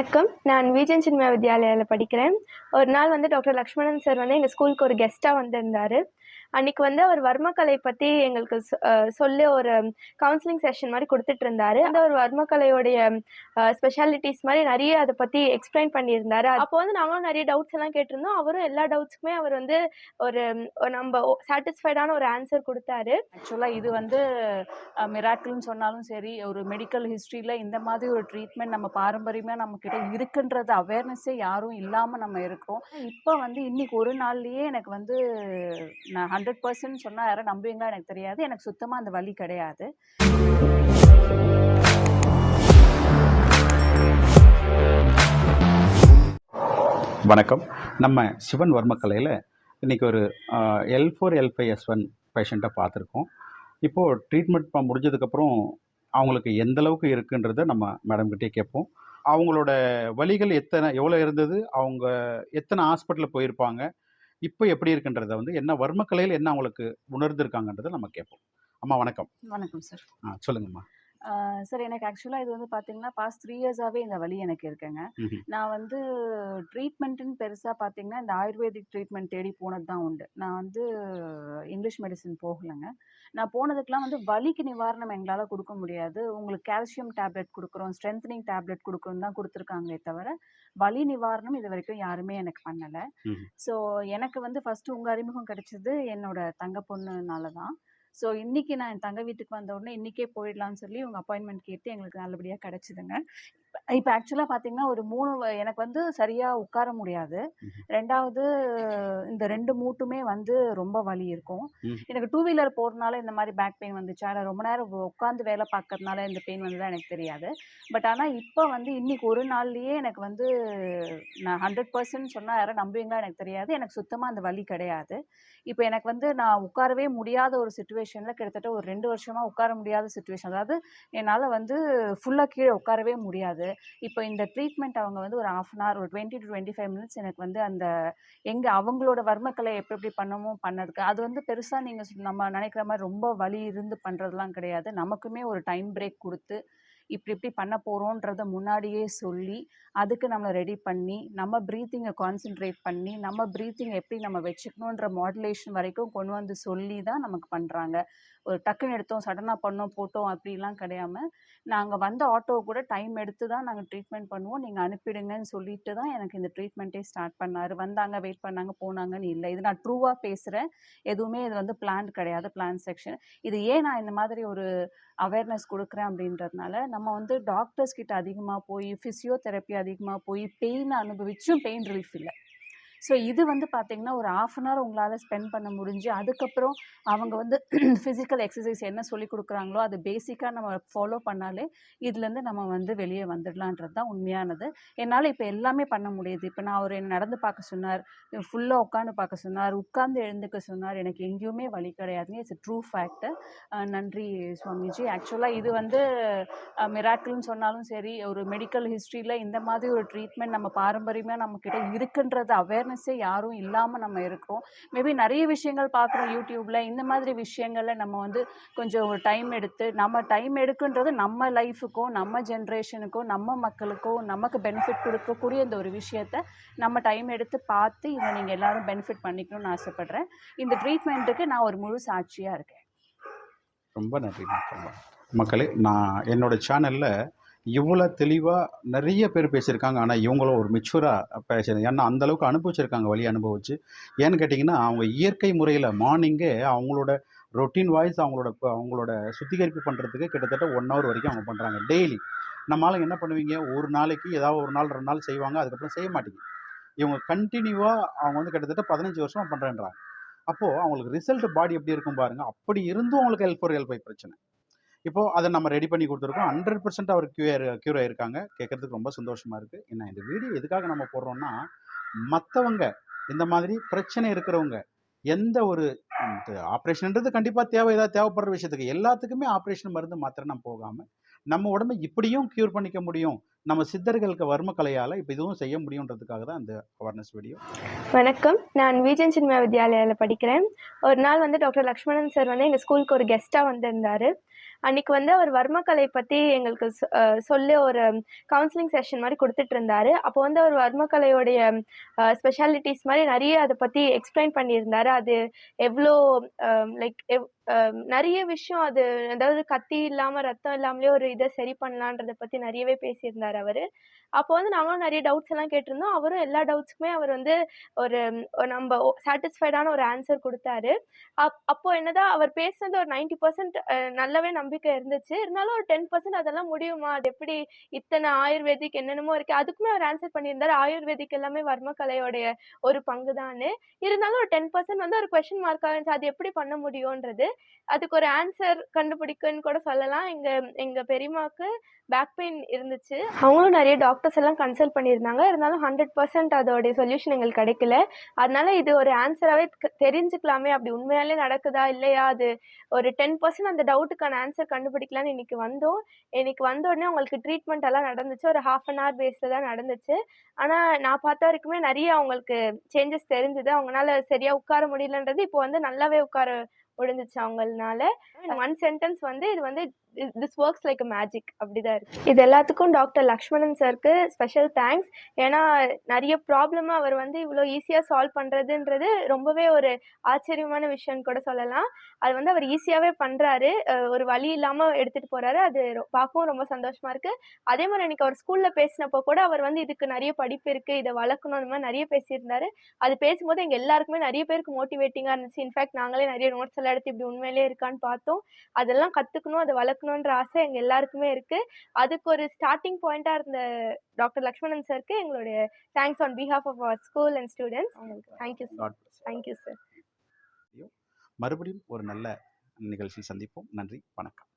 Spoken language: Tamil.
வணக்கம். நான் விஜயன் சின்ம வித்யாலயாவில் படிக்கிறேன். ஒரு நாள் வந்து டாக்டர் லக்ஷ்மணன் சார் வந்து எங்கள் ஸ்கூலுக்கு ஒரு கெஸ்ட்டாக வந்திருந்தார். அன்றைக்கி வந்து அவர் வர்மக்கலை பற்றி எங்களுக்கு சொ- சொல்லி ஒரு கவுன்சிலிங் செஷன் மாதிரி கொடுத்துட்டு இருந்தாரு. அந்த ஒரு வர்மக்கலையோடைய ஸ்பெஷாலிட்டிஸ் மாதிரி நிறைய அதை பற்றி எக்ஸ்பிளைன் பண்ணியிருந்தாரு. அப்போ வந்து நாங்களும் நிறைய டவுட்ஸ் எல்லாம் கேட்டிருந்தோம். அவரும் எல்லா டவுட்ஸுக்குமே அவர் வந்து ஒரு ஒரு நம்ம சாட்டிஸ்ஃபைடான ஒரு ஆன்சர் கொடுத்தாரு. ஆக்சுவலாக இது வந்து மிராக்கிள்னு சொன்னாலும் சரி ஒரு மெடிக்கல் ஹிஸ்ட்ரியில் இந்த மாதிரி ஒரு ட்ரீட்மெண்ட் நம்ம பாரம்பரியமாக நம்மக்கிட்ட இருக்குன்றது அவேர்னஸே யாரும் இல்லாமல் நம்ம இருக்கோம் இப்போ வந்து இன்னைக்கு ஒரு நாள்லயே எனக்கு வந்து நான் ஹண்ட்ரட் பர்சன்ட் சொன்னால் யாரும் நம்புவீங்களா எனக்கு தெரியாது. எனக்கு சுத்தமாக அந்த வலி கிடையாது. வணக்கம். நம்ம சிவன் வர்மக்கலையில் இன்றைக்கி ஒரு L four L five S one பேஷண்ட்டை பார்த்துருக்கோம். இப்போது ட்ரீட்மெண்ட் முடிஞ்சதுக்கப்புறம் அவங்களுக்கு எந்த அளவுக்கு இருக்குன்றதை நம்ம மேடம்கிட்டே கேட்போம். அவங்களோட வழிகள் எத்தனை எவ்வளோ இருந்தது? அவங்க எத்தனை ஹாஸ்பிட்டலில் போயிருப்பாங்க? இப்போ எப்படி இருக்குன்றதை வந்து என்ன வர்மக்கலையில் என்ன அவங்களுக்கு உணர்ந்திருக்காங்கன்றதை நம்ம கேட்போம். அம்மா வணக்கம். வணக்கம் சார். ஆ சொல்லுங்கம்மா. சார் எனக்கு ஆக்சுவலாக இது வந்து பார்த்தீங்கன்னா பாஸ்ட் த்ரீ இயர்ஸாகவே இந்த வலி எனக்கு இருக்குங்க. நான் வந்து ட்ரீட்மெண்ட்டுன்னு பெருசாக பார்த்தீங்கன்னா இந்த ஆயுர்வேதிக் ட்ரீட்மெண்ட் தேடி போனது தான் உண்டு. நான் வந்து இங்கிலீஷ் மெடிசன் போகலைங்க. நான் போனதுக்கெலாம் வந்து வலிக்கு நிவாரணம் எங்களால் கொடுக்க முடியாது. உங்களுக்கு கால்சியம் டேப்லெட் கொடுக்குறோம் ஸ்ட்ரென்தனிங் டேப்லெட் கொடுக்குறோம் தான் கொடுத்துருக்காங்களே தவிர வலி நிவாரணம் இது வரைக்கும் யாருமே எனக்கு பண்ணலை. ஸோ எனக்கு வந்து ஃபஸ்ட்டு உங்கள் அறிமுகம் கிடைச்சது என்னோட தங்க பொண்ணுனால தான். ஸோ இன்றைக்கி நான் என் தங்க வீட்டுக்கு வந்த உடனே இன்னைக்கே போயிடலாம்னு சொல்லி உங்கள் அப்பாயின்மெண்ட் கேட்டு எங்களுக்கு நல்லபடியாக கிடைச்சிதுங்க. இப்போ ஆக்சுவலாக பார்த்தீங்கன்னா ஒரு மூணு எனக்கு வந்து சரியாக உட்கார முடியாது. ரெண்டாவது இந்த ரெண்டு மூட்டுமே வந்து ரொம்ப வலி இருக்கும். எனக்கு டூ வீலர் போகிறதுனால இந்த மாதிரி பேக் பெயின் வந்துச்சா. இல்லை ரொம்ப நேரம் உட்காந்து வேலை பார்க்கறதுனால இந்த பெயின் வந்ததா எனக்கு தெரியாது. பட் ஆனால் இப்போ வந்து இன்னைக்கு ஒரு நாள்லயே எனக்கு வந்து நான் ஹண்ட்ரட் பர்சன்ட் சொன்னால் யாரும் நம்புவீங்களா எனக்கு தெரியாது. எனக்கு சுத்தமாக அந்த வலி கிடையாது. இப்போ எனக்கு வந்து நான் உட்காரவே முடியாத ஒரு சுச்சுவேஷனில் கிட்டத்தட்ட ஒரு ரெண்டு வருஷமாக உட்கார முடியாத சுச்சுவேஷன் அதாவது என்னால் வந்து ஃபுல்லாக கீழே உட்காரவே முடியாது. இப்போ இந்த ட்ரீட்மெண்ட் அவங்க வந்து ஒரு ஆஃப் அன் ஹவர் ஒரு twenty to twenty five minutes எனக்கு வந்து அந்த எங்கே அவங்களோட வர்மக்கலை எப்படி எப்படி பண்ணமோ பண்ணதுக்கு அது வந்து பெருசாக நீங்கள் நம்ம நினைக்கிற மாதிரி ரொம்ப வலி இருந்து பண்ணுறதுலாம் கிடையாது. நமக்குமே ஒரு டைம் பிரேக் கொடுத்து இப்படி இப்படி பண்ண போகிறோன்றத முன்னாடியே சொல்லி அதுக்கு நம்மளை ரெடி பண்ணி நம்ம ப்ரீத்திங்கை கான்சென்ட்ரேட் பண்ணி நம்ம ப்ரீத்திங் எப்படி நம்ம வச்சுக்கணுன்ற மாடுலேஷன் வரைக்கும் கொண்டு வந்து சொல்லி தான் நமக்கு பண்ணுறாங்க ஒரு டக்குன்னு எடுத்தோம் சடனாக பண்ணோம் போட்டோம் அப்படிலாம் கிடையாமல் நாங்கள் வந்த ஆட்டோவை கூட டைம் எடுத்து தான் நாங்கள் ட்ரீட்மெண்ட் பண்ணுவோம். நீங்கள் அனுப்பிடுங்கன்னு சொல்லிட்டு தான் எனக்கு இந்த ட்ரீட்மெண்ட்டே ஸ்டார்ட் பண்ணார். வந்தாங்க வெயிட் பண்ணாங்க போனாங்கன்னு இல்லை. இது நான் ட்ரூவாக பேசுகிறேன் எதுவுமே இது வந்து பிளான் கிடையாது பிளான் செக்ஷன். இது ஏன் நான் இந்த மாதிரி ஒரு அவேர்னஸ் கொடுக்குறேன் அப்படின்றதுனால நம்ம வந்து டாக்டர்ஸ் கிட்ட அதிகமாக போய் ஃபிசியோதெரப்பி அதிகமாக போய் பெயின் அனுபவிச்சும் பெயின் ரிலீஃப் இல்லை. ஸோ இது வந்து பார்த்தீங்கன்னா ஒரு ஆஃப் அன் ஹவர் உங்களால் ஸ்பெண்ட் பண்ண முடிஞ்சு அதுக்கப்புறம் அவங்க வந்து ஃபிசிக்கல் எக்ஸசைஸ் என்ன சொல்லி கொடுக்குறாங்களோ அது பேசிக்காக நம்ம ஃபாலோ பண்ணாலே இதுலேருந்து நம்ம வந்து வெளியே வந்துடலான்றது தான் உண்மையானது. என்னால் இப்போ எல்லாமே பண்ண முடியுது. இப்போ நான் அவர் என்னை நடந்து பார்க்க சொன்னார் ஃபுல்லாக உட்காந்து பார்க்க சொன்னார் உட்காந்து எழுந்துக்க சொன்னார் எனக்கு எங்கேயுமே வழி கிடையாதுங்க இட்ஸ் ட்ரூ ஃபேக்ட் நன்றி சுவாமிஜி. ஆக்சுவலாக இது வந்து மிராக்கிள்னு சொன்னாலும் சரி ஒரு மெடிக்கல் ஹிஸ்ட்ரியில் இந்த மாதிரி ஒரு ட்ரீட்மெண்ட் நம்ம பாரம்பரியமாக நம்மக்கிட்ட இருக்குன்றது அவேர்னஸ் யாரும் இல்லாமல் நம்ம இருக்கிறோம். மேபி நிறைய விஷயங்கள் பார்க்குறோம் யூடியூப்பில் இந்த மாதிரி விஷயங்களில் நம்ம வந்து கொஞ்சம் ஒரு டைம் எடுத்து நம்ம டைம் எடுக்குன்றது நம்ம லைஃபுக்கும் நம்ம ஜென்ரேஷனுக்கும் நம்ம மக்களுக்கும் நமக்கு பெனிஃபிட் கொடுக்கக்கூடிய இந்த ஒரு விஷயத்த நம்ம டைம் எடுத்து பார்த்து இதை நீங்கள் எல்லாரும் பெனிஃபிட் பண்ணிக்கணும்னு ஆசைப்பட்றேன். இந்த ட்ரீட்மெண்ட்டுக்கு நான் ஒரு முழு சாட்சியாக இருக்கேன். ரொம்ப நன்றி மக்களே நான் என்னோட சேனலில் இவ்வளோ தெளிவாக நிறைய பேர் பேசியிருக்காங்க. ஆனால் இவங்களும் ஒரு மெச்சூராக பேசுறது ஏன்னா அந்த அளவுக்கு அனுபவிச்சிருக்காங்க வழி அனுபவிச்சு. ஏன்னு கேட்டிங்கன்னா அவங்க இயற்கை முறையில் மார்னிங்கே அவங்களோட ரொட்டீன் வாய்ஸ் அவங்களோட அவங்களோட சுத்திகரிப்பு பண்ணுறதுக்கு கிட்டத்தட்ட ஒன் ஹவர் வரைக்கும் அவங்க பண்ணுறாங்க டெய்லி நம்மளால என்ன பண்ணுவீங்க? ஒரு நாளைக்கு ஏதாவது ஒரு நாள் ரெண்டு நாள் செய்வாங்க. அதுக்கப்புறம் செய்ய மாட்டேங்குது இவங்க கண்டினியூவாக அவங்க வந்து கிட்டத்தட்ட பதினஞ்சு வருஷமாக பண்ணுறேன்றாங்க அப்போது அவங்களுக்கு ரிசல்ட் பாடி எப்படி இருக்கும் பாருங்கள் அப்படி இருந்தும் அவங்களுக்கு ஹெல்ப் ஃபோர் ஹெல்ப் பிரச்சனை. இப்போ அதை நம்ம ரெடி பண்ணி கொடுத்துருக்கோம். ஹண்ட்ரட் பர்சன்ட் அவர் கியூர் கியூர் ஆயிருக்காங்க. கேட்கறதுக்கு ரொம்ப சந்தோஷமா இருக்கு. என்ன இந்த வீடியோ எதுக்காக நம்ம போடுறோம்னா மற்றவங்க இந்த மாதிரி பிரச்சனை இருக்கிறவங்க எந்த ஒரு ஆப்ரேஷன்ன்றது கண்டிப்பாக தேவை. ஏதாவது தேவைப்படுற விஷயத்துக்கு எல்லாத்துக்குமே ஆப்ரேஷன் மருந்து மாத்திரை நம்ம போகாமல் நம்ம உடம்பை இப்படியும் க்யூர் பண்ணிக்க முடியும். நம்ம சித்தர்களுக்கு வர்ம கலையால் இப்போ இதுவும் செய்ய முடியுன்றதுக்காக தான் அந்த அவேர்னஸ் வீடியோ வணக்கம். நான் விஜயன் சின்மயா வித்யாலயாவில் படிக்கிறேன். ஒரு நாள் வந்து டாக்டர் லக்ஷ்மணன் சார் வந்து எங்கள் ஸ்கூலுக்கு ஒரு கெஸ்ட்டாக வந்திருந்தார். அன்னைக்கு வந்து அவர் வர்மக்கலை பற்றி எங்களுக்கு சொ- சொல்லி ஒரு கவுன்சிலிங் செஷன் மாதிரி கொடுத்துட்டு இருந்தாரு அப்போ வந்து அவர் வர்மக்கலையோடைய ஸ்பெஷாலிட்டிஸ் மாதிரி நிறைய அதை பற்றி எக்ஸ்பிளைன் பண்ணியிருந்தாரு. அது எவ்வளோ லைக் எவ் நிறைய விஷயம் அது அதாவது கத்தி இல்லாமல் ரத்தம் இல்லாமலே ஒரு இதை சரி பண்ணலான்றதை பற்றி நிறையவே பேசியிருந்தார் அவர். அப்போ வந்து நாங்களும் நிறைய டவுட்ஸ் எல்லாம் கேட்டிருந்தோம். அவரும் எல்லா டவுட்ஸுக்குமே அவர் வந்து ஒரு ஒரு நம்ம சாட்டிஸ்ஃபைடான ஒரு ஆன்சர் கொடுத்தாரு. அப் அப்போது என்னதான் அவர் பேசுனது ஒரு நைன்டி பர்சன்ட் நல்லாவே நம்பிக்கை இருந்துச்சு. இருந்தாலும் ஒரு டென் பர்சன்ட் அதெல்லாம் முடியுமா? அது எப்படி இத்தனை ஆயுர்வேதிக் என்னென்னமோ இருக்கு. அதுக்குமே அவர் ஆன்சர் பண்ணியிருந்தார். ஆயுர்வேதிக் எல்லாமே வர்மக்கலையோடைய ஒரு பங்கு தான் இருந்தாலும் ஒரு டென் பர்சன்ட் வந்து ஒரு கொஷின் மார்க்காக இருந்துச்சு. அது எப்படி பண்ண முடியும்ன்றது. அதுக்கு ஒரு ஆன்சர் கண்டுபிடிக்குன்னு கூட சொல்லலாம். எங்கள் எங்கள் பெரியம்மாவுக்கு பேக் பெயின் இருந்துச்சு. அவங்களும் நிறைய டாக்டர்ஸ் எல்லாம் கன்சல்ட் பண்ணியிருந்தாங்க. இருந்தாலும் ஹண்ட்ரட் பர்சன்ட் அதோடைய சொல்யூஷன் எங்களுக்கு கிடைக்கல. அதனால இது ஒரு ஆன்சராகவே தெரிஞ்சுக்கலாமே. அப்படி உண்மையாலே நடக்குதா இல்லையா? அது ஒரு டென் பர்சன்ட் அந்த டவுட்டுக்கான ஆன்சர் கண்டுபிடிக்கலான்னு இன்னைக்கு வந்தோம். இன்னைக்கு வந்த உடனே அவங்களுக்கு ட்ரீட்மெண்ட் எல்லாம் நடந்துச்சு. ஒரு ஹாஃப் அன் ஹவர் பேஸில் தான் நடந்துச்சு. ஆனால் நான் பார்த்த வரைக்குமே நிறைய அவங்களுக்கு சேஞ்சஸ் தெரிஞ்சுது. அவங்களால சரியாக உட்கார முடியலன்றது இப்போ வந்து நல்லாவே உட்கார முடிஞ்சிச்சு அவங்களால ஒன் சென்டென்ஸ் வந்து இது வந்து திஸ் ஒர்க்ஸ் லைக் மேஜிக் அப்படிதான் இருக்கு. இது எல்லாத்துக்கும் டாக்டர் லக்ஷ்மணன் சாருக்கு ஸ்பெஷல் தேங்க்ஸ் ஏன்னா நிறைய ப்ராப்ளமாக அவர் வந்து இவ்வளோ ஈஸியாக சால்வ் பண்ணுறதுன்றது ரொம்பவே ஒரு ஆச்சரியமான விஷயம்னு கூட சொல்லலாம். அது வந்து அவர் ஈஸியாகவே பண்ணுறாரு ஒரு வழி இல்லாமல் எடுத்துகிட்டு போகிறாரு அது பார்க்கவும் ரொம்ப சந்தோஷமாக இருக்குது அதே மாதிரி அன்றைக்கி அவர் ஸ்கூலில் பேசினப்போ கூட அவர் வந்து இதுக்கு நிறைய படிப்பு இருக்குது இதை வளர்க்கணும் அந்த மாதிரி நிறைய பேசியிருந்தாரு. அது பேசும்போது எங்கள் எல்லாருக்குமே நிறைய பேருக்கு மோட்டிவேட்டிங்காக இருந்துச்சு. இன்ஃபேக்ட் நாங்களே நிறைய நோட்ஸ் எல்லாம் எடுத்து இப்படி உண்மையிலே இருக்கான்னு பார்த்தோம். அதெல்லாம் கற்றுக்கணும் அதை வளர்க்கணுன்ற ஆசை எங்கள் எல்லாருக்குமே இருக்குது அதுக்கு ஒரு ஸ்டார்டிங் பாயிண்ட்டாக இருந்த டாக்டர் லக்ஷ்மணன் சாருக்கு எங்களுடைய thanks on behalf of our school and students thank you sir. Thank you sir மறுபடியும் ஒரு நல்ல நிகழ்ச்சியில் சந்திப்போம். நன்றி வணக்கம்.